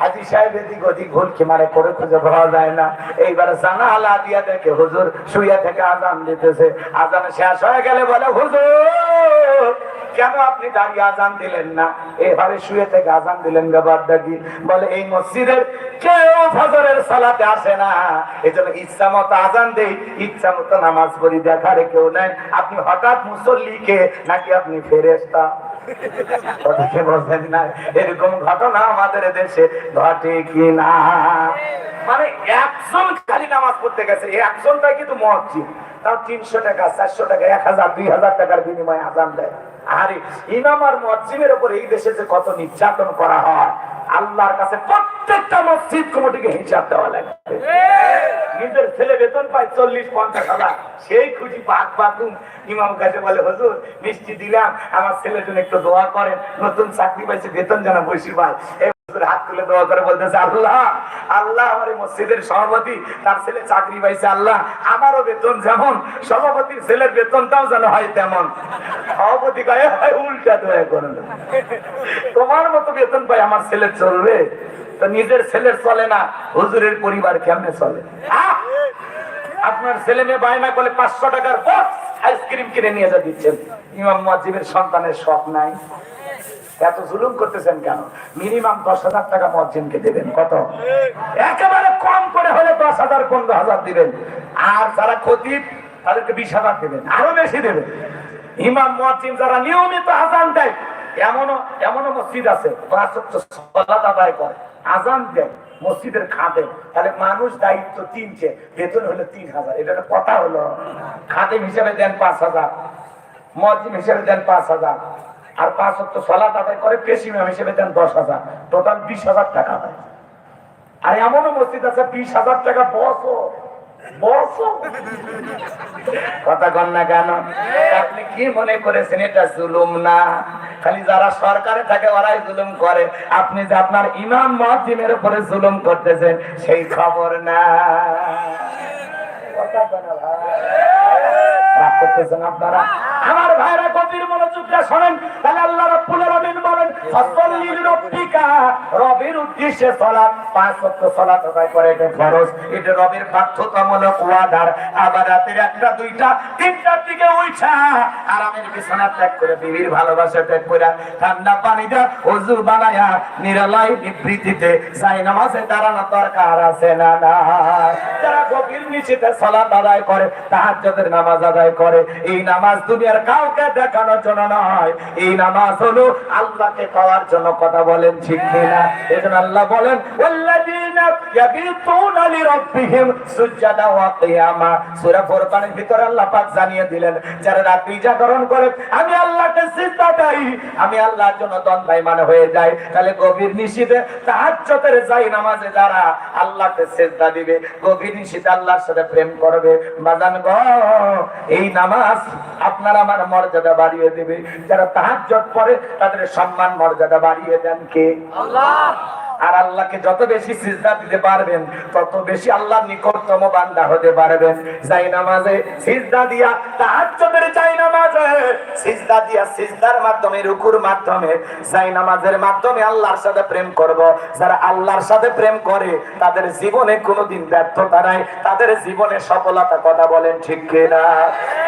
হাজি সাহেব এদিক ওদিক ভুলকি মারে করে খুঁজে পাওয়া যায় না। এইবার দিয়া দেখে হুজুর থেকে আজান দিতেছে। আজান শেষ হয়ে গেলে বলে, হুজুর, কেন আপনি দাঁড়িয়ে আজান দিলেন না? শুয়ে থেকে আজান দিলেন বলে, এই মসজিদের কেউ ফজরের সালাতে আসে না। এই জন্য ইচ্ছা মতো আজান দেই, ইচ্ছা মতো নামাজ পড়ি, দেখারে কেউ নাই। আপনি হঠাৎ মুসল্লিকে নাকি আপনি ফেরেস্তা না, এরকম ঘটনা আমাদের দেশে ঘটে কি না মানে একজন খালি নামাজ পড়তে গেছে একজনটা কিন্তু মসজিদ। তাও তিনশো টাকা, চারশো টাকা, এক হাজার, দুই হাজার টাকার বিনিময়ে আজান দেয়। আরে, ইমাম আর মসজিদের উপর এই দেশে যে কত নির্যাতন করা হয়, আল্লাহর কাছে প্রত্যেকটা মসজিদ কমিটিকে হিসাব দেওয়া লাগে। নিজের ছেলে বেতন পায় চল্লিশ, পঞ্চাশ হাজার। সেই খুশি ইমাম কাছে বলে, হজুর, মিষ্টি দিলাম। আমার ছেলের জন্য একটু দোয়া করেন। নতুন চাকরি পাইছে, বেতন যেন হুজুর ছেলে তোমার মতো বেতন পাই আমার ছেলের চলবে। তো নিজের ছেলের চলে না, হুজুরের পরিবার কেমনে চলে? আপনার ছেলে মেয়ে বায়না করলে পাঁচশো টাকার আইসক্রিম কিনে নিয়ে যা দিচ্ছেন। ইমাম মুয়াজ্জিবের সন্তানের শখ নাই। এত জুলুম করতেছেন কেন? মিনিমাম দশ হাজার টাকা মজ্জিনকে দেবেন। কত? একেবারে কম করে হলে দশ হাজার, পনেরো হাজার দিবেন। আর যারা খতিব, তাদেরকে বিশ হাজার দেবেন। আরও বেশি দেবেন। ইমাম মজ্জিন যারা নিয়মিত আজান দেয়, এমনও এমনও মসজিদ আছে আদায় করে, আজান দেয়, মসজিদের খাদে। তাহলে মানুষ দায়িত্ব তিনটে, বেতন হলো তিন হাজার। এটা একটা কথা হলো। খাদেম হিসেবে দেন পাঁচ হাজার, মসজিদ হিসেবে দেন পাঁচ হাজার। আর পাঁচ অক্ট সলাত আদায় করে পেশিমাম হিসেবে দেন দশ হাজার। টোটাল বিশ হাজার টাকা হয় আর এমনও মসজিদ আছে, বিশ হাজার টাকা কেন আপনি যে আপনার ইমাম মহাজিমের উপরে জুলুম করতেছেন, সেই খবর না। কথা আপনারা? আমার ভাইরা গভীর মনোযোগটা শোনেন। তাহলে আল্লাহ রাব্বুল আলামিন বলেন, ফাসাল্লি রাব্বিকা রবের উদ্দেশ্যে সালাত, পাঁচ ওয়াক্ত সালাত আদায় করে এটা ফরজ। এটা রবের বাধ্যতামূলক ওয়াদার। আবার রাতের একটা, দুইটা, তিনটার দিকে উঠা আরামের বিছানা ত্যাগ করে বিবির ভালোবাসা ত্যাগ করে ঠান্ডা পানি দা ওযু বানায়া নিরালাই নিভৃতিতে যাই নামাজে দাঁড়ানো দরকার আছে না না যারা গভীর নিশিতে সালাত আদায় করে, তাহাজ্জুদের নামাজ আদায় করে, এই নামাজ দুনিয়ার কাউকে দেখানোর জন্য নয়। এই নামাজ হলো আল্লাহকে পাওয়ার জন্য কথা বলেন, ঠিক কিনা? এজন্য আল্লাহ বলেন, ওয়াল্লাযীনা ইয়াবিতুনা লিরাব্বিহিম সুজদাা ওয়া কিয়ামা। সূরা ফুরকানের ভিতরে আল্লাহ পাক জানিয়ে দিলেন, যারা রাত্রি জাগরণ করে, আমি আল্লাহকে সিজদা দেই। আমি আল্লাহর জন্য দণ্ডায়মান হয়ে যাই। তাহলে গভীর নিশিতে তাহাজ্জুদের যাই নামাজে যারা আল্লাহকে সিজদা দিবে, গভীর নিশিতে আল্লাহর সাথে প্রেম করবে। বাজান গো, এই নামাজ আপনার আমার মর্যাদা বাড়িয়ে দেবে। যারা তাহাজ পড়ে তাদের সম্মান মর্যাদা বাড়িয়ে দেন কে? আর আল্লাহকে যত বেশি সিজদা দিতে পারবেন, তত বেশি আল্লাহর নিকটতম বান্দা হতে পারবেন। যাই নামাজে সিজদা দিয়া তাহাজ্জুদের যাই নামাজে সিজদা দিয়া সিজদার মাধ্যমে, রুকুর মাধ্যমে, যাই নামাজের মাধ্যমে আল্লাহর সাথে প্রেম করব। যারা আল্লাহর সাথে প্রেম করে, তাদের জীবনে কোনোদিন ব্যর্থতা নাই, তাদের জীবনে সফলতা কথা বলেন ঠিক কিনা?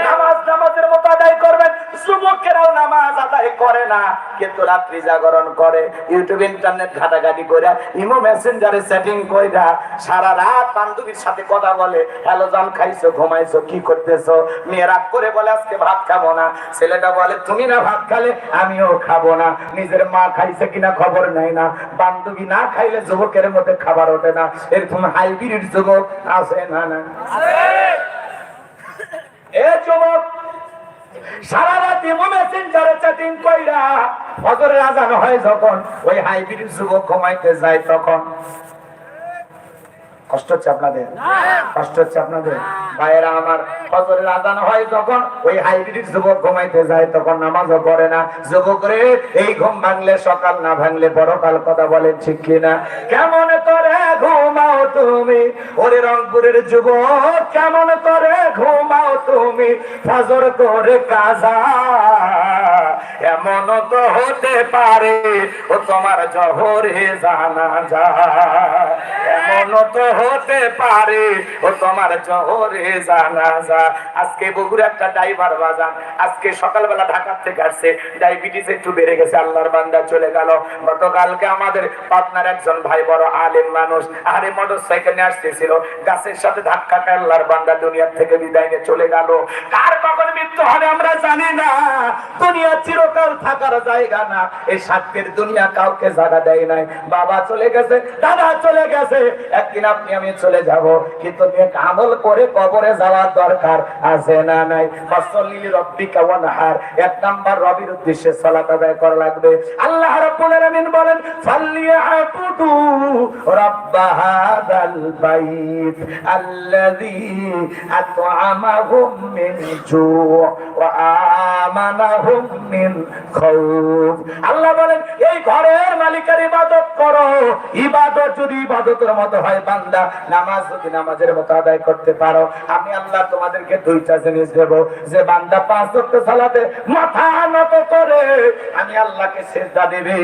নামাজ নামাজের মতো আদায় করবেন যুবকেরাও নামাজ আদায় করে না কিন্তু রাত্রি জাগরণ করে ইউটিউব ইন্টারনেট ঘাটাঘাটি করে ইমো মেসেঞ্জারে সেটিং কইরা সারা রাত বান্ধবীর সাথে কথা বলে হ্যালো জান খাইছো ঘুমাইছো কি করতেছো? মেয়ে রাগ করে বলে আজকে ভাত খাব না। ছেলেটা বলে তুমি না ভাত খালে আমিও খাব না। নিজের মা খাইছে কিনা খবর নাই না। বান্ধবী না খাইলে যুবকের মধ্যে খাবার ওঠে না। এরকম হাইব্রিড যুবক আছে না না এ যুবক সারা রাত ইমো মেসেঞ্জারে চ্যাটিং কইরা ফজরের আজান হয় যখন, ওই হাইব্রিড যুবক ঘুমাইতে যায় তখন। কষ্ট হচ্ছে আপনাদের? কষ্ট হচ্ছে আপনাদের? ভাইয়েরা, আমার ফজরের আজান হয় যখন ওই হাইব্রিড যুবক ঘুমাইতে যায়, তখন নামাজও পড়ে না। যুবক রে, এই ঘুম ভাঙলে সকাল, না ভাঙলে বড়কাল কথা বলেন ঠিক কিনা? কেমন করে ঘুমাও তুমি? ওরে রংপুরের যুবক, কেমন করে ঘুমাও তুমি? ফজর করে কাজা, এমন তো হতে পারে, ও তোমার জহরে জানা যা এমন তো হতে পারে। ও তোমার জহরে জানা যা আজকে বগুড়া একটা ড্রাইভার বাজান, আজকে সকালবেলা ঢাকা থেকে আসছে। ডায়াবেটিস একটু বেড়ে গেছে, আল্লাহর বান্দা চলে গেল। গতকালকে আমাদের পাবনার একজন ভাই বড় আলেম মানুষ, আরে মোটর সাইকেল নিয়ে আসতেছিল। গাছের সাথে ধাক্কা খায় আল্লাহর বান্দা দুনিয়ার থেকে বিদায় নিয়ে চলে গেল। কার কখন মৃত্যু হবে আমরা জানি না। দুনিয়া চিরকাল থাকার জায়গা না। এই সাক্ষের দুনিয়া কাউকে জায়গা দেয় নাই। বাবা চলে গেছে, দাদা চলে গেছে। একদিন আপনি আমি চলে যাব, কিন্তু নেক আমল করে কবরে যাওয়ার দরকার আছে না নাই? ফসলি রব্বিকা ওয়ানহার। এক নাম্বার রবির উদ্দেশ্যে সালাত আদায় করা লাগবে। আল্লাহ রাব্বুল আলামিন বলেন ফালিয়াবুদু রাব্ব হাদাল বাইত আল্লাযী আত'আমাহুম মিন জু' ওয়া আমানাহুম মিন খাউফ আল্লাহ বলেন, এই ঘরের মালিকের ইবাদত করো। ইবাদত যদি ইবাদতের মতো হয় বান্দা নামাজ যদি নামাজের মতো আদায় করতে পারো। আমি আল্লাহ তোমাদেরকে দুইটা জিনিস দেব। যে বান্দা পাঁচ ধরতে সালাতে মাথা নত করে, আমি আল্লাহকে সেজদা দেবে।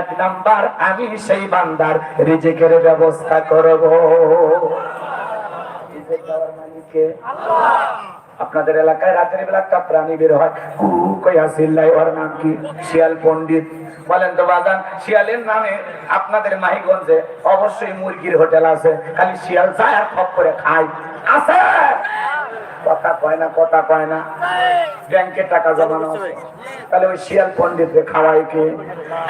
এক নাম্বার, আমি সেই বান্দার রিজেকের ব্যবস্থা করব। রিজিক মালিককে আপনাদের এলাকায় রাতের বেলা একটা প্রাণী বের হয়। নাম কি? শিয়াল পন্ডিত বলেন তো বাজান, শিয়ালের নামে আপনাদের মাহিগঞ্জে অবশ্যই মুরগির হোটেল আছে। খালি শিয়াল যায় আর করে খায়। আছে! কথা কয় না, কথা কয় না। ব্যাংকে টাকা জমানো তাহলে ওই শিয়াল পণ্ডিতকে খাওয়াই কে?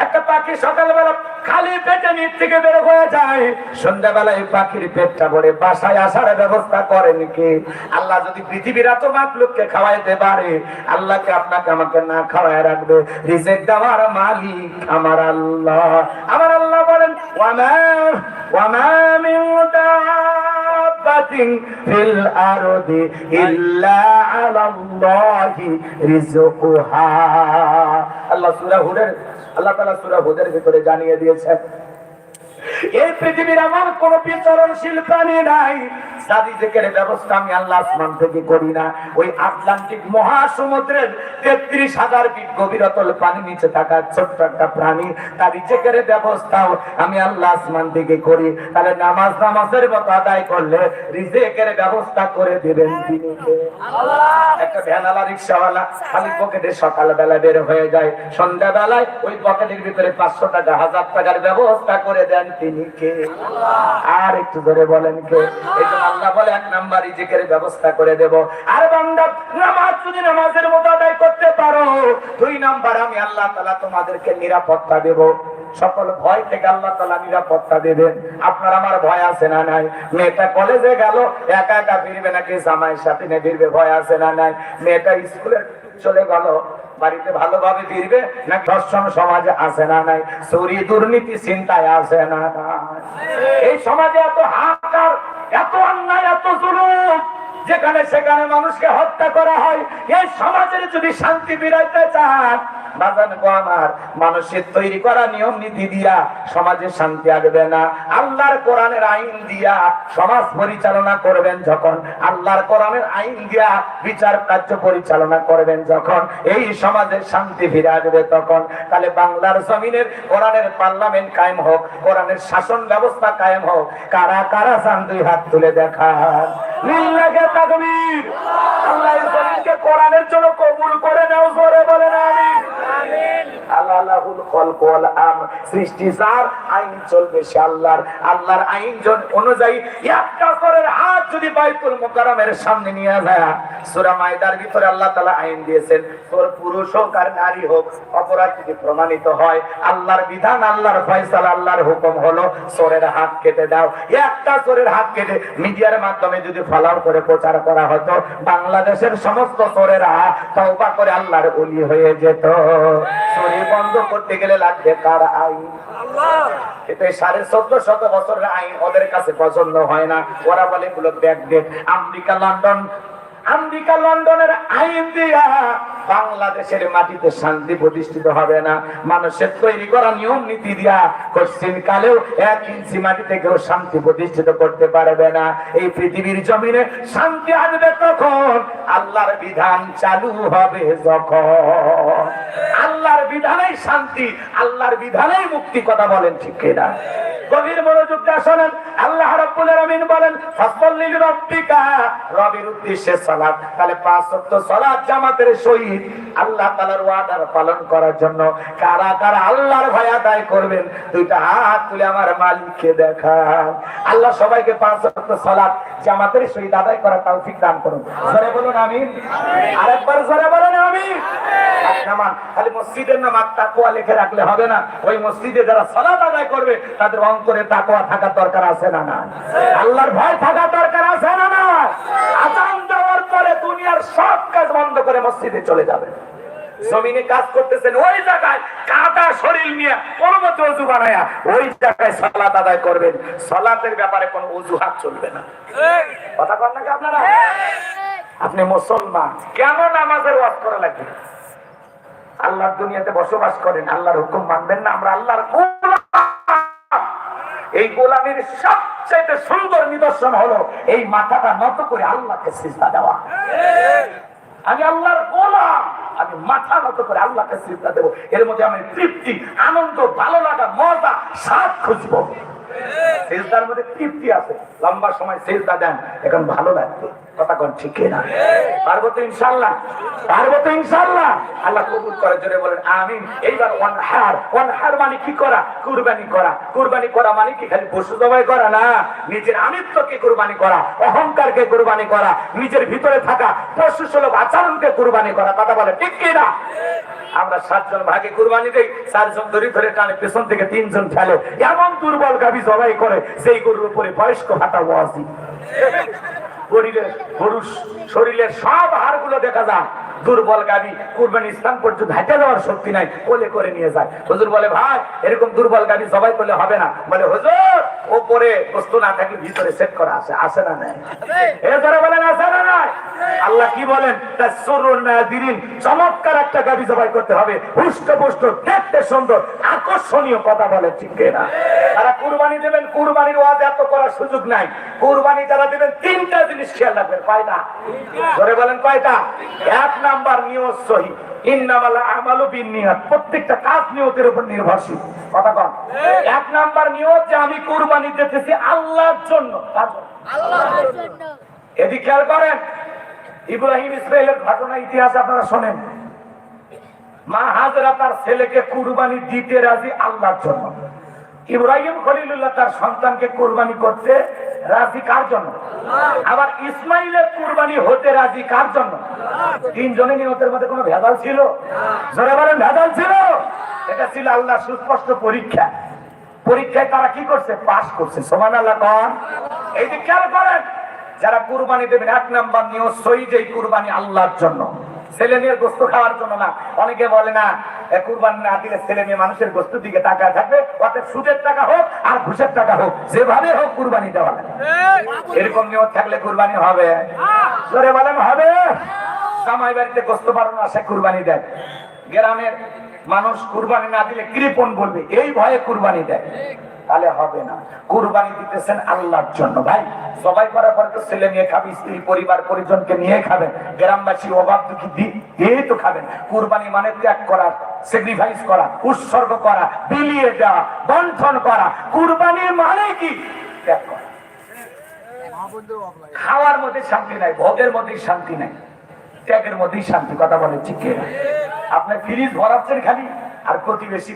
একটা পাখি সকালবেলা খালি পেটে নিচ থেকে বের হয়ে যায়। সন্ধ্যাবেলায় পাখির পেটটা ভরে বাসায় আসার ব্যবস্থা করেন কে? আল্লাহ যদি পৃথিবীর এত মাকলুককে খাওয়াইতে পারে, আল্লাহকে আপনাকে আমাকে না খাওয়ায় রাখবে। রিজেক দেওয়ার মালিক আমার আল্লাহ। আমার আল্লাহ বলেন ওয়ামা ওয়ামা মিন দাব্বাতিন ফিল আরদি ইল্লা আলাল্লাহি রিজকুহা আল্লাহ সূরা হুদের, আল্লাহ তাআলা সূরা হুদের ভিতরে জানিয়ে দিয়েছেন এই পৃথিবীর আমার কোন বিচরণশীল প্রাণী নাই। সাদি জেকের ব্যবস্থা আমি আল্লাহ আসমান থেকে করি না। ওই আটলান্টিক মহাসমুদ্রের তেত্রিশ হাজার ফিট গভীরতল পানি নিচে থাকা ছোট্ট একটা প্রাণী তার ব্যবস্থাও আমি আল্লাহ আসমান থেকে করি। তাহলে নামাজ নামাজের মতো আদায় করলে রিজেকের ব্যবস্থা করে দিবেন তিনি। একটা ভ্যানালা রিক্সাওয়ালা খালি পকেটে সকালবেলা বের হয়ে যায়। সন্ধ্যাবেলায় ওই পকেটের ভিতরে পাঁচশো টাকা হাজার টাকার ব্যবস্থা করে দেন তিনি। কে? আর একটু ধরে বলেন কে? এই আল্লাহ বলে এক নাম্বার রিজিকের ব্যবস্থা করে দেব। আর বান্দা, নামাজ যদি নামাজের মতো আদায় করতে পারো, দুই নাম্বার আমি আল্লাহ তাআলা তোমাদেরকে নিরাপত্তা দেব। সকল ভয় থেকে আল্লাহ তাআলা নিরাপত্তা দেবেন। আপনার আমার ভয় আছে না নাই? মেয়েটা কলেজে গেল, একা একা ফিরবে নাকি? জামাইয়ের সাথে ফিরবে, ভয় আছে না নাই? মেয়েটা স্কুলে চলে গেল বাড়িতে ভালোভাবে ফিরবে না দর্শন সমাজে আসে না নাই? চুরি দুর্নীতি চিন্তায় আসে না এই সমাজে এত হাহাকার, এত অন্যায়, এত জুলুম যেখানে সেখানে মানুষকে হত্যা করা হয়, এই সমাজের যদি শান্তি বিরাইতে চান সমাজে শান্তি শান্তি ফিরে আসবে তখন। তাহলে বাংলার জমিনের, কোরআনের পার্লামেন্ট কায়েম হোক, কোরআনের শাসন ব্যবস্থা কায়েম হোক। কারা কারা দুই হাত তুলে দেখান। লিল্লাহে তাকবীর আল্লাহ জমিনকে কোরআনের জন্য কবুল করে নাও জোরে বলেন আমিন। একটা হাত প্রমাণিত হয়, আল্লাহর বিধান, আল্লাহর ফয়সালা, আল্লাহর হুকুম হলো চোরের হাত কেটে দাও। একটা চোরের হাত কেটে মিডিয়ার মাধ্যমে যদি ফলাও করে প্রচার করা হতো, বাংলাদেশের সমস্ত চোরেরা তওবা করে আল্লাহর ওলি হয়ে যেত। এই বন্ধ করতে গেলে লাগবে কার আইন? এটা সাড়ে চোদ্দ শত বছরের আইন ওদের কাছে পছন্দ হয় না। ওরা বলে এগুলো ব্যাকডেট আমেরিকা লন্ডন আমেরিকা লন্ডনের আইন দিয়া বাংলাদেশের মাটিতে শান্তি প্রতিষ্ঠিত হবে না। মানুষের তৈরি করা নিয়ম নীতি দিয়া কোশ্চিন কালেও এক ইঞ্চি মাটিতে কেউ শান্তি প্রতিষ্ঠিত করতে পারবে না। এই পৃথিবীর জমিনে শান্তি আসবে তখন আল্লাহর বিধান চালু হবে যখন। আল্লাহর বিধানেই শান্তি, আল্লাহর বিধানেই মুক্তি, কথা বলেন ঠিক কিনা? গভীর মনোযোগ দিয়ে শোনেন, আল্লাহ রাব্বুল আলামিন বলেন ফাসল্লিল রাব্বিকা রবির উদ্দেশ্যে সালাত। তাহলে পাঁচ ওয়াক্ত সালাত জামাতের সহিত আল্লাহ তাআলার ওয়াদার পালন করার জন্য কারা কারা আল্লাহর ভয় আদায় করবেন, দুইটা হাত তুলে আমার মালিককে দেখান। আল্লাহ সবাইকে পাঁচ ওয়াক্ত সালাত জামাতের সহিত আদায় করার তৌফিক দান করুন। জোরে বলুন, আমিন। আরেকবার জোরে বলুন, আমিন। নামান, খালি মসজিদের তাকওয়া লিখে রাখলে হবে না। ওই মসজিদে যারা আদায় করবে, তাদের থাকার দরকার আছে না না আল্লাহর ভয় থাকার দরকার আছে না না পরে দুনিয়ার সব কাজ বন্ধ করে মসজিদে চলে যাবে। জমিনে কাজ করতেছেন ওই জায়গায় কাদা শরীর নিয়ে কোন মতে অজু বানায়া ওই জায়গায় সালাত আদায় করবেন। সালাতের ব্যাপারে কোনো অজুহাত চলবে না। কথা কন নাকি আপনারা? আপনি মুসলমান কেন নামাজের ওয়াজ করা লাগবে আল্লাহর দুনিয়াতে বসবাস করেন, আল্লাহর হুকুম মানবেন না, আমরা আল্লাহর। এই গোলামের সবচেয়ে সুন্দর নিদর্শন হলো এই মাথাটা নত করে আল্লাহকে সিজদা দেওয়া। আমি আল্লাহর গোলাম, আমি মাথা নত করে আল্লাহকে সিজদা দেবো। এর মধ্যে আমি তৃপ্তি, আনন্দ, ভালো লাগা, মজা স্বাদ খুঁজবো। সেজদার মধ্যে তৃপ্তি আছে। লম্বা সময় সেজদা দেন, এখন ভালো লাগবে কথা কোন, ঠিক না? পারব তো ইনশাল্লাহ পারব তো ইনশাল্লাহ আল্লাহ কবুল করে, জোরে বলেন, আমিন। এইবার অনহার অনহার মানে কি করা? কুরবানি করা। কুরবানি করা মানে কি? নিজের কুরবানি করা, অহংকারকে করা, নিজের ভিতরে থাকা পশু সুলভ আচরণকে কুরবানি করা। কথা বলে ঠিক না? আমরা সাতজন ভাগে কুরবানি দেই, চারজন ধরে ধরে টানে, পেছন থেকে তিনজন ফেলে। এমন দুর্বল গাবি জবাই করে সেই গরুর উপরে বয়স্ক ভাতা ওয়াজি শরীরের গরুর শরীরের সব হাড়গুলো দেখা যায়। দুর্বল গাবি, কুরবানি স্থান পর্যন্ত হাঁটে যাওয়ার শক্তি নাই, কোলে করে নিয়ে যায়। হুজুর বলে, ভাই, এরকম দুর্বল গাবি জবাই করলে হবে না। বলে, হুজুর, ওপরে বস্তু না থাকলে ভিতরে সেট করা আছে আসে না নাই? বলেন না নাই? আল্লাহ কি বলেন? চমৎকার একটা করতে হবে। হুষ্ট পুষ্ট, দেখতে সুন্দর, আকর্ষণীয় কথা বলে, ঠিক না? তারা কুরবানি দেবেন, কুরবানির ওয়াজ এত করার সুযোগ নাই। কুরবানি যারা দেবেন, তিনটা জিনিস খেয়াল রাখবেন, কয়টা? ধরে বলেন, কয়টা? এক নাম্বার নিয়ত সহি। ইন্নামালা আমালু বিনিয়াত প্রত্যেকটা কাজ নিয়তের উপর নির্ভরশীল। কথা কন। এক নাম্বার নিয়ত যে আমি কুরবানি দিতেছি আল্লাহর জন্য। আল্লাহর জন্য। এদিকে খেয়াল করেন ইব্রাহিম ইসরায়েলের ঘটনা ইতিহাস আপনারা শোনেন। মা হাজরা তার ছেলেকে কুরবানি দিতে রাজি আল্লাহর জন্য। ইব্রাহিম খলিলুল্লাহ তার সন্তানকে কোরবানি করতে রাজি কার জন্য? আবার ইসমাইলের কুরবানি হতে রাজি কার জন্য? তিনজনে নিহতের মধ্যে কোনো ভেজাল ছিল? জোরে বলেন ছিল। এটা ছিল আল্লাহ সুস্পষ্ট পরীক্ষা। পরীক্ষায় তারা কি করছে? পাশ করছে। সমান আল্লাহ কন। এই যে খেয়াল করেন, যারা কুরবানি দেবেন, এক নাম্বার নিয়ত সই যে কুরবানি আল্লাহর জন্য। ছেলে মেয়ের গোস্ত খাওয়ার জন্য না। অনেকে বলে না কুরবানি না দিলে ছেলে মেয়ে মানুষের গোস্ত দিকে থাকবে অর্থাৎ সুদের টাকা হোক আর ঘুষের টাকা হোক, যেভাবে হোক কুরবানি দেওয়া এরকম নিয়ত থাকলে কুরবানি হবে। জোরে বলেন, হবে। জামাই বাড়িতে গোস্ত বাড়ানো আসে, কুরবানি দেয়। গ্রামের মানুষ কুরবানি না দিলে কৃপণ বলবে, এই ভয়ে কুরবানি দেয়। তাহলে হবে না। কুরবানি দিতেছেন আল্লাহর জন্য। ভাই, সবাই করার পরে তো ছেলে নিয়ে খাবে, স্ত্রী, পরিবার, পরিজনকে নিয়ে খাবেন। গ্রামবাসী অভাব দুঃখী দিয়েই তো খাবেন। কুরবানি মানে ত্যাগ করা স্যাক্রিফাইস করা, উৎসর্গ করা, বিলিয়ে দেওয়া বন্ঠন করা। মানে কি? ত্যাগ করা। খাওয়ার মধ্যে শান্তি নাই, ভোগের মধ্যে শান্তি নাই। ত্যাগের মধ্যেই শান্তি, কথা বলে ঠিক কি না? আপনি ফ্রিজ ভরাচ্ছেন খালি, আর প্রতিবেশী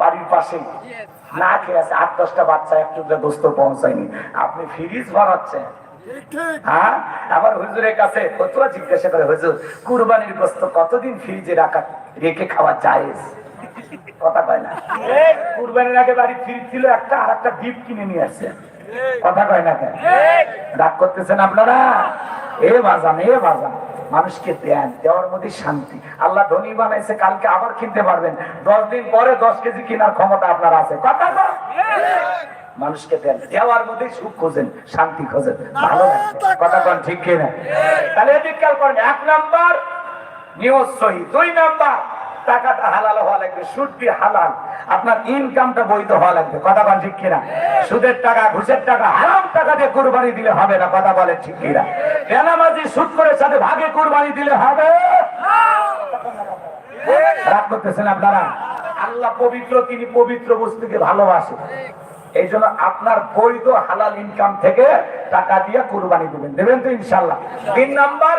বাড়ির পাশে। না খেয়ে আছে আট দশটা বাচ্চা একটু দোস্ত পৌঁছায়নি। আপনি ফ্রিজ ভরাচ্ছেন হ্যাঁ? আবার হুজুরের কাছে কত জিজ্ঞাসা করে হুজুর কুরবানির গোস্ত কতদিন ফ্রিজে রাখা রেখে খাওয়া যায় কথা কয় না। কুরবানির আগে বাড়ি ফ্রিজ ছিল একটা আর একটা ডিপ কিনে নিয়ে আসছে। কথা কয় না কেন? রাগ করতেছেন আপনারা? এ বাজান এ বাজান। মানুষকে দেন দেওয়ার মধ্যে শান্তি। আল্লাহ ধনী বানাইছে কালকে আবার কিনতে পারবেন। দশ দিন পরে দশ কেজি কেনার ক্ষমতা আপনার আছে। কথা তো? মানুষকে দেন দেওয়ার মধ্যে সুখ খোঁজেন শান্তি খোঁজেন ভালো কথা কন ঠিক কিনা? তাহলে এদিক খেয়াল করেন এক নাম্বার নিয়ত সহি। দুই নাম্বার টাকাটা হালাল হওয়া লাগবে, সুদ দিয়ে হালাল? আপনার ইনকামটা বৈধ হওয়া লাগবে, কথা বলেন ঠিক কিনা? সুদের টাকা, ঘুষের টাকা, হারাম টাকা দিয়ে কুরবানি দিলে হবে না, কথা বলেন ঠিক কিনা? বেনামাজি সুদ করে সাথে ভাগে কুরবানি দিলে হবে? রাগ করতেছেন আপনারা? আল্লাহ পবিত্র, তিনি পবিত্র বস্তুকে ভালোবাসে। এই জন্য আপনার বৈধ হালাল ইনকাম থেকে টাকা দেবেন। দেবেন তো ইনশাল্লাহ তিন নাম্বার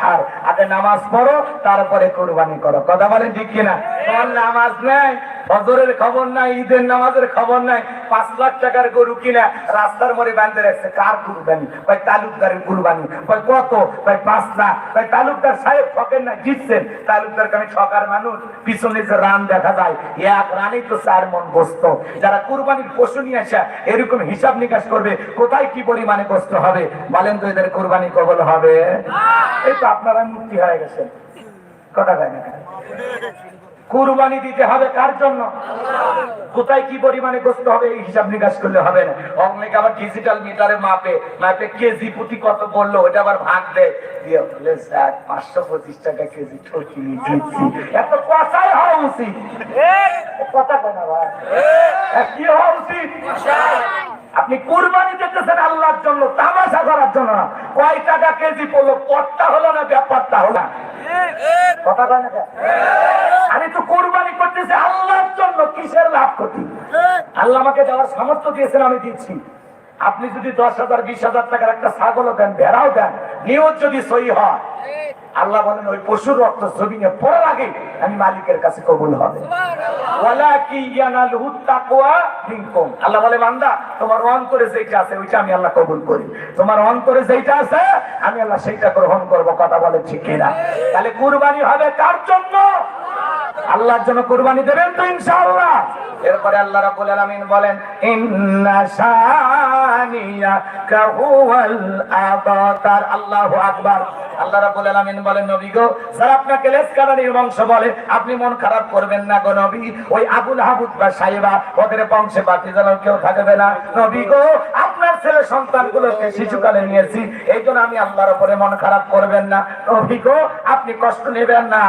হার আগে নামাজ পড়ো, তারপরে কুরবানি করো। কথা বলেন ঠিক কিনা? তোমার নামাজ নেই, ফজরের খবর নাই, ঈদের নামাজের খবর নাই, পাঁচ লাখ টাকার গরু কিনা, রাস্তার মোড়ে বাঁধে রাখছে। কার কুরবানি? ভাই তালুকদারের কুরবানি। ভাই কত? ভাই পাঁচ লাখ ভাই তালুকদার সাহেব ঠকেন না, জিতছেন। তালুকদার আমি ঠকার মানুষ। পিছনে যে রান দেখা যায়, এক রানেই তো চার মন গোস্ত যারা কুরবানির পশু নিয়ে আসা, এরকম হিসাব নিকাশ করবে কোথায় কি পরিমাণে কষ্ট হবে? বলেন তো এদের কুরবানি কবল হবে? এই তো আপনারা মুক্তি হয়ে গেছেন কথা কয় না কুরবানি দিতে হবে কার জন্য? কোথায় কি পরিমাণে গোস্ত হবে এই হিসাব নিকাশ করলে হবে না। অনেকে আবার ডিজিটাল মিটারে মাপে। মাপে কেজি প্রতি কত বলল ওটা আবার ভাগ দেয় স্যার, পাঁচশো পঁচিশ টাকা কেজি ঠকি জিতছি এত কথাই হওয়া উচিত। কথা কয় না ভাই। কি হওয়া উচিত? আপনি কুরবানি দিতেছেন আল্লাহর জন্য, তামাশা করার জন্য না। কয় টাকা কেজি পড়ল পটটা হলো না, ব্যাপারটা হলো না। কথা আমি তো কোরবানি করতেছি আল্লাহর জন্য, কিসের লাভ ক্ষতি? আল্লাহ আমাকে দেওয়ার সামর্থ্য দিয়েছেন, আমি দিচ্ছি। আপনি যদি দশ হাজার বিশ হাজার টাকার একটা ছাগলও দেন ভেড়াও দেন নিয়ত যদি সই হয় আল্লাহ বলেন ওই পশুর রক্ত জমিনে পড়ার আগে আমি মালিকের কাছে কবুল হবে। আল্লাহ বলে বান্দা তোমার অন্তরে যেটা আছে ওইটা আমি আল্লাহ কবুল করি। তোমার অন্তরে যেটা আছে আমি আল্লাহ সেইটা গ্রহণ করব কথা বলে ঠিক কিনা? তাহলে কুরবানি হবে কার জন্য? আল্লাহর জন্য কুরবানি দেবেন তো ইনশাআল্লাহ। এরপরে আল্লাহ রাব্বুল আলামিন বলেন, ইন্না শানিয়া কাহুয়াল আবতার আল্লাহু আকবার। আল্লাহ রাব্বুল আলামিন বলেন, নবী গো, যারা আপনাকে লেসকারানির বংশ বলে, আপনি মন খারাপ করবেন না গো নবী। ওই আবুল বা ওদের বংশে জানার কেউ থাকবে না। নবী গো, আপনার ছেলে সন্তানগুলোকে শিশুকালে নিয়েছি, এই জন্য আমি আল্লাহর উপরে মন খারাপ করবেন না। নবী গো, আপনি কষ্ট নেবেন না।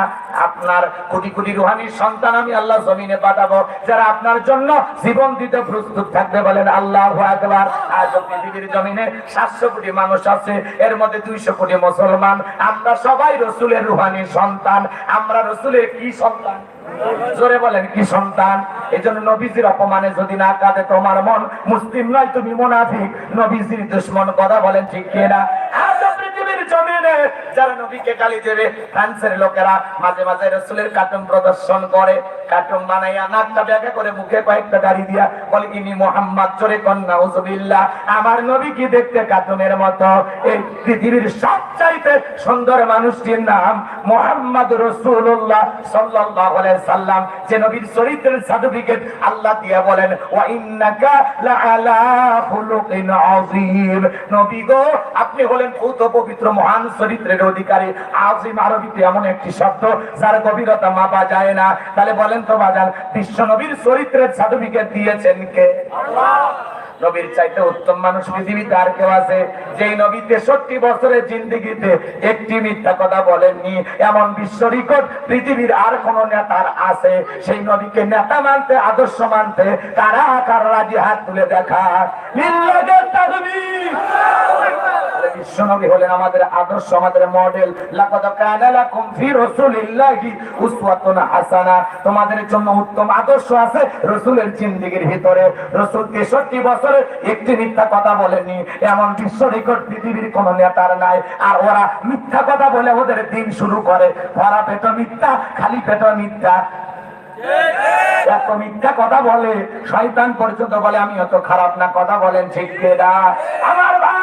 আপনার কোটি কোটি রুহানির সন্তান আমি আল্লাহ জমিনে পাঠাবো। যারা আপনার জন্য জীবন দিতে প্রস্তুত থাকবে বলেন, আল্লাহ আজ পৃথিবীর জমিনে সাতশো কোটি মানুষ আছে, এর মধ্যে দুইশো কোটি মুসলমান। আমরা সবাই রসুলের রুহানি সন্তান। আমরা রসুলের কি সন্তান? জোরে বলেন কি সন্তান? এই জন্য নবীজির অপমানে যদি না কাঁদে তোমার মন, মুসলিম নয়, তুমি মোনাফিক। নবীজির দুশ্মন কথা বলেন ঠিক কিনা? জমিনে আমার নবী কি দেখতে কার্টুনের মতো? এই পৃথিবীর সবচাইতে সুন্দর মানুষটির নাম মোহাম্মদ রসুল্লাহ আলাইহি সাল্লাম। যে নবীর চরিত্রের সার্টিফিকেট আল্লাহ দিয়া বলেন, ওয়া লাআলা খুলুকিন আযীম। নবী গো, আপনি হলেন ভূত পবিত্র মহান চরিত্রের অধিকারী। আযীম আরবিতে এমন একটি শব্দ, যার গভীরতা মাপা যায় না। তাহলে বলেন তো, বাজান বিশ্ব নবীর চরিত্রের সার্টিফিকেট দিয়েছেন কে? নবীর চাইতে উত্তম মানুষ পৃথিবীতে আর কেউ আছে। যেই নবী তেষট্টি বছরের জিন্দিগিতে একটি মিথ্যা কথা বলেননি, এমন বিশ্ব রেকর্ড পৃথিবীর আর কোন নেতার আছে। সেই নবীকে নেতা মানতে, আদর্শ মানতে তারা কার রাজি হাত তুলে দেখা লিল্লাহে তাকবীর। বিশ্বনবী হলেন আমাদের আদর্শ, আমাদের মডেল। লাকাদ কানা লাকুম ফি রাসূলিল্লাহি উসওয়াতুন হাসানা। তোমাদের জন্য উত্তম আদর্শ আছে রাসূলের জিন্দেগীর ভিতরে। রাসূল 63 বছরে একটি মিথ্যা কথা বলেনি এমন বিশ্ব রেকর্ড পৃথিবীর কোন নেতার নাই। আর ওরা মিথ্যা কথা বলে ওদের দিন শুরু করে। ভরা পেট মিথ্যা, খালি পেট মিথ্যা। এত মিথ্যা কথা বলে, শয়তান পর্যন্ত বলে আমি অত খারাপ না, কথা বলেন ঠিক না আমার ভাইরা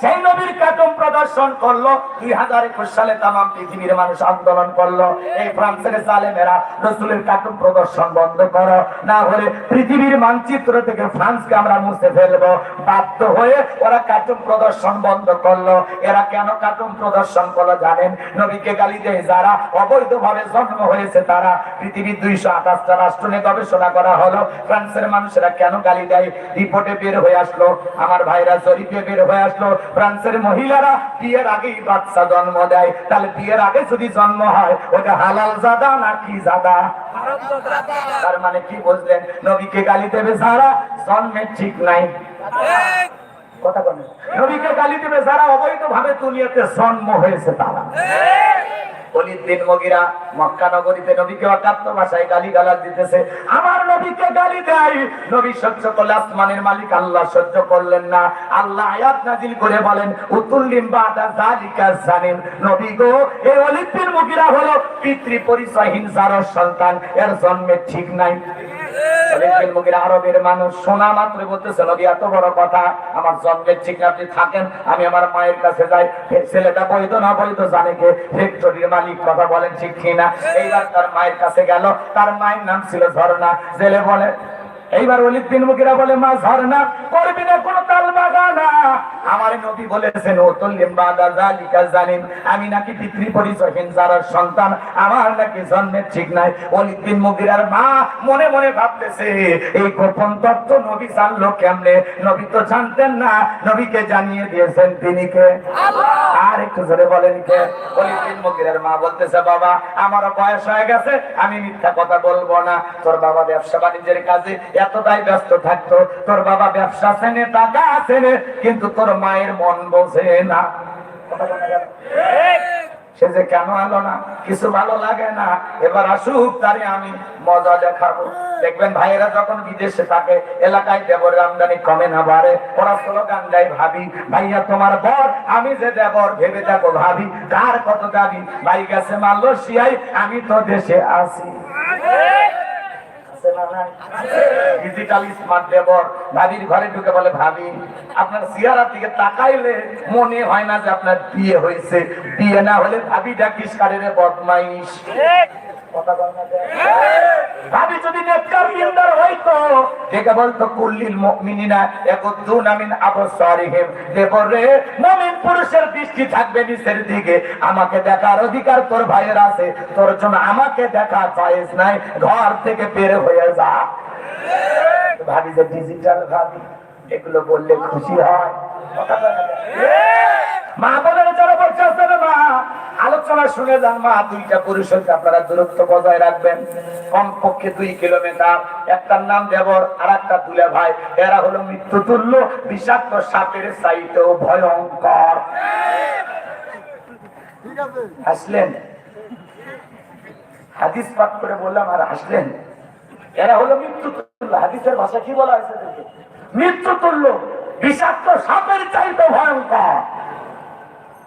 সেই নবীর কাটুম প্রদর্শন করল, দুই হাজার একুশ সালে তাম পৃথিবীর মানুষ আন্দোলন করল। এই ফ্রান্সের জালেমেরা রসুলের কাটুম প্রদর্শন বন্ধ করো, না হলে পৃথিবীর মানচিত্র থেকে ফ্রান্সকে আমরা মুছে ফেলব। বাধ্য হয়ে ওরা কার্টুন প্রদর্শন বন্ধ করল। এরা কেন কার্টুন প্রদর্শন করল জানেন? নবীকে গালি দেয় যারা অবৈধভাবে জন্ম হয়েছে তারা। পৃথিবীর দুইশো আঠাশটা রাষ্ট্র নিয়ে গবেষণা করা হলো। ফ্রান্সের মানুষেরা কেন গালি দেয়? রিপোর্টে বের হয়ে আসলো। আমার ভাইরা জরিপে বের হয়ে আসলো। ফ্রান্সের মহিলারা বিয়ের আগেই বাচ্চা জন্ম দেয়। তাহলে বিয়ের আগে যদি জন্ম হয়, ওটা হালাল জাদা না কি জাদা? তার মানে কি বুঝলেন? নবীকে গালি দেবে যারা জন্মের ঠিক নাই। কথা বলেন। নবীকে গালি দেবে যারা অবৈধ ভাবে দুনিয়াতে জন্ম হয়েছে তারা। অলিদ মগিরা মক্কা নগরীতে নবীকে ভাষায় গালি গালাজ দিতেছে। আমার নবীকে গালি দেয়। নবী মালিক আল্লাহ সহ্য করলেন না। আল্লাহ আয়াত নাজিল করে বলেন জালিকা জানেন নবী গো এই অলিদ বিন মগিরা হলো পিতৃ পরিচয়হীন যার সন্তান। এর জন্মের ঠিক নাই। আরবের মানুষ শোনা মাত্র বলতেছে এত বড় কথা আমার জন্মের ঠিক আপনি থাকেন আমি আমার মায়ের কাছে যাই ছেলেটা বৈধ না বৈধ জানে কে ফ্যাক্টরির মালিক কথা বলেন ঠিক কিনা এইবার তার মায়ের কাছে গেল তার মায়ের নাম ছিল ঝর্ণা জেলে বলে এইবার অলিদ বিন মুকিরা বলে মা ঝর্ণা করবি না কোনো তাল বাগানা আমার নবী বলেছেন ও তল্লিম বাদা জালিকা জানিম আমি নাকি পিতৃ পরিচয়হীন যারা সন্তান আমার নাকি জন্মের ঠিক নাই। অলিদ বিন মুকিরার মা মনে মনে ভাবতেছে এই গোপন তত্ত্ব নবী জানলো কেমনে? নবী তো জানতেন না নবীকে জানিয়ে দিয়েছেন তিনি কে? আর একটু ধরে বলেন কে? অলিদ বিন মুকিরার মা বলতেছে বাবা আমার বয়স হয়ে গেছে আমি মিথ্যা কথা বলব না। তোর বাবা ব্যবসা বাণিজ্যের কাজে এতটাই ব্যস্ত থাকতো। তোর বাবা ব্যবসা চেনে, টাকা চেনে, কিন্তু তোর মায়ের মন বোঝে না? সে যে কেন আলো না? কিছু ভালো লাগে না। এবার আসুক তারে আমি মজা দেখাবো। দেখবেন ভাইয়েরা যখন বিদেশে থাকে, এলাকায় দেবর আমদানি কমে না বাড়ে। ওরা স্লোগান দেয়, ভাবি, ভাইয়া তোমার বর, আমি যে দেবর, ভেবে দেখো ভাবি, কার কত দাবি? ভাই গেছে মালয়েশিয়ায়, আমি তো দেশে আসি ডিজিটাল স্মার্ট দেবর ভাবির ঘরে ঢুকে বলে, ভাবি, আপনার সিয়ারার দিকে তাকাইলে মনে হয় না যে আপনার বিয়ে হয়েছে। বিয়ে না হলে ভাবি ডাকিস কারের বদমাইশ। ভাবি যদি নেককার বিন্দার হইতো দেখে বলতো কুল্লিল মুমিনিনা ইয়াকুদ্দুনা মিন আবসারিহিম। দেবরে মুমিন পুরুষের দৃষ্টি থাকবে নিচের দিকে। আমাকে দেখার অধিকার তোর ভাইয়ের আছে। তোর জন্য আমাকে দেখা নাই। ঘর থেকে বের হয়ে যা। ভাবি যে ডিজিটাল ভাবি। এগুলো বললে খুশি হয়। কথা বলে না? মা বোনের যারা বলছে আসলে মা। আলোচনা শুনে যান মা, দুইটা পুরুষ আপনারা দূরত্ব বজায় রাখবেন। কমপক্ষে দুই কিলোমিটার। একটার নাম দেবর আর একটা দুলে ভাই। এরা হলো মৃত্যু বিষাক্ত সাপের ভয়ঙ্কর। হাসলেন? হাদিস পাঠ করে বললাম, আর হাসলেন? এরা হলো মৃত্যু তুল্য হাদিসের ভাষা কি বলা হয়েছে? মৃত্যু তুল্য বিষাক্ত সাপের চাইতে ভয়ঙ্কর।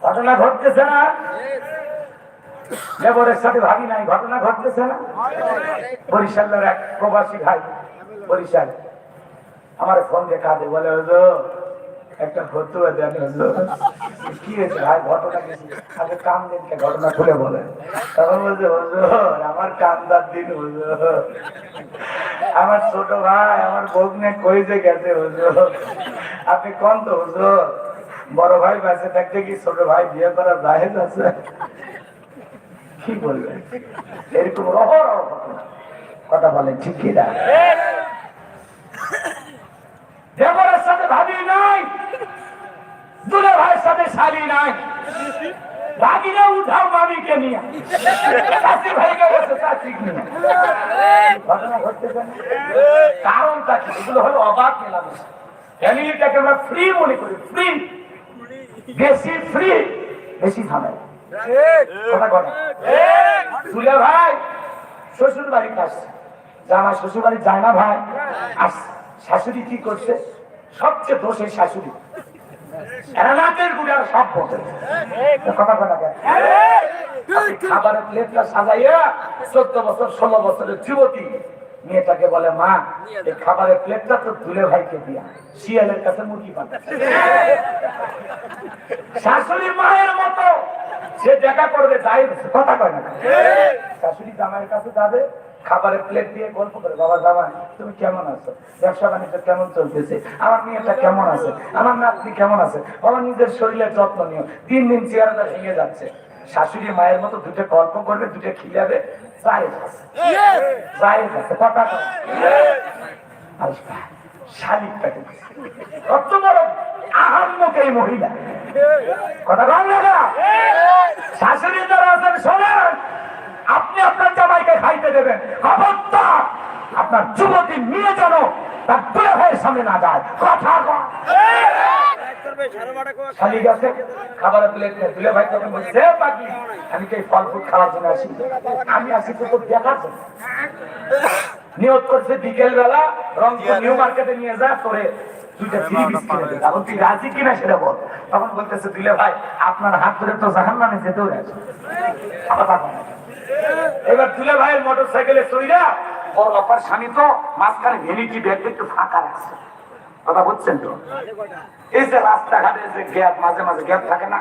ঘটনা ঘটতেছে না? লেবরের সাথে ভাবি নাই, ঘটনা ঘটতেছে না? বরিশালের এক প্রবাসী ভাই, বরিশাল, আমার ফোন দেখা দে বলে একটা ফতুয়া কি হয়েছে ভাই? ঘটনা কিছু আগে কাম দিন ঘটনা খুলে বলে তখন বলছে আমার কান্দার দিন, হুজুর। আমার ছোট ভাই, আমার বগ্নে কই যে গেছে হুজুর? আপনি কোন তো হুজুর? বড় ভাই বেঁচে থাকতে কি ছোট ভাই বিয়ে করা জাহেজ আছে? কি বলবেন? এরকম অহরহ কথা বলেন, ঠিক কি না? দেবরের সাথে ভাবি নাই দুলে ভাইয়ের সাথে শালি নাই। ভাগিনা উঠাও মামিকে নিয়ে। চাষি ভাইকে বসে চাষি ঘটনা ঘটতেছে না? কারণটা কি এগুলো হলো অবাক মেলামেশা। ফ্যামিলিটাকে আমরা ফ্রি মনে করি ফ্রি বেশি ফ্রি বেশি ঝামেলা। ভাই শ্বশুর আসছে। জামা শ্বশুর বাড়ি যায় না ভাই। আসছে শাশুড়ি কি করছে? সবচেয়ে দোষের শাশুড়ি। মেয়েটাকে বলে, মা, এই খাবারের প্লেটটা তো ভাইকে দিয়া, শিয়ালের কাছে মুরগি শাশুড়ি মায়ের মতো সে দেখা করবে, যাই কথা কয় না। শাশুড়ি জামাইয়ের কাছে যাবে খাবারের প্লেট দিয়ে গল্প করে, বাবা জামাই তুমি কেমন আছো? ব্যবসা বাণিজ্য কেমন চলতেছে? আমার মেয়েটা কেমন আছে? আমার নাতনি কেমন আছে? আমার নিজের শরীরের যত্ন নিও। তিন দিন চেয়ারটা ভেঙে যাচ্ছে। শাশুড়ি মায়ের মতো দুটো গল্প করবে, দুটো খিলাবে। যাই আছে। যাই আছে, কথা আর শালিক কত বড় আহাম্মক এই মহিলা। কথা কম লাগা শাশুড়ি যারা আছেন শোনেন আপনি আপনার জামাইকে খাইতে দেবেন খবরদার আপনার যুবতী নিয়ে যেন তার ভাইয়ের সামনে না যায়। কথা খাবার প্লেট দুলে ভাই তখন বলছে পাগলি, আমি কি এই ফল ফুল খাওয়ার জন্য আসি? আমি আসি তো দেখার জন্য। নিয়োগ করছে বিকেল বেলা রংপুর নিউ মার্কেটে নিয়ে যা তোরে দুইটা ফ্রি বিস্কিট দে। এখন তুই রাজি কিনা সেটা বল। তখন বলতেছে দিলে ভাই আপনার হাত ধরে তো জাহান নামে যেতেও রাজি। এবার দুলে ভাইয়ের মোটর সাইকেলে চইরা ওর অপার তো মাঝখানে ভেনিটি ব্যাগ একটু ফাঁকা রাখছে। কথা বুঝছেন তো? এই যে রাস্তাঘাটে যে গ্যাপ মাঝে মাঝে গ্যাপ থাকে না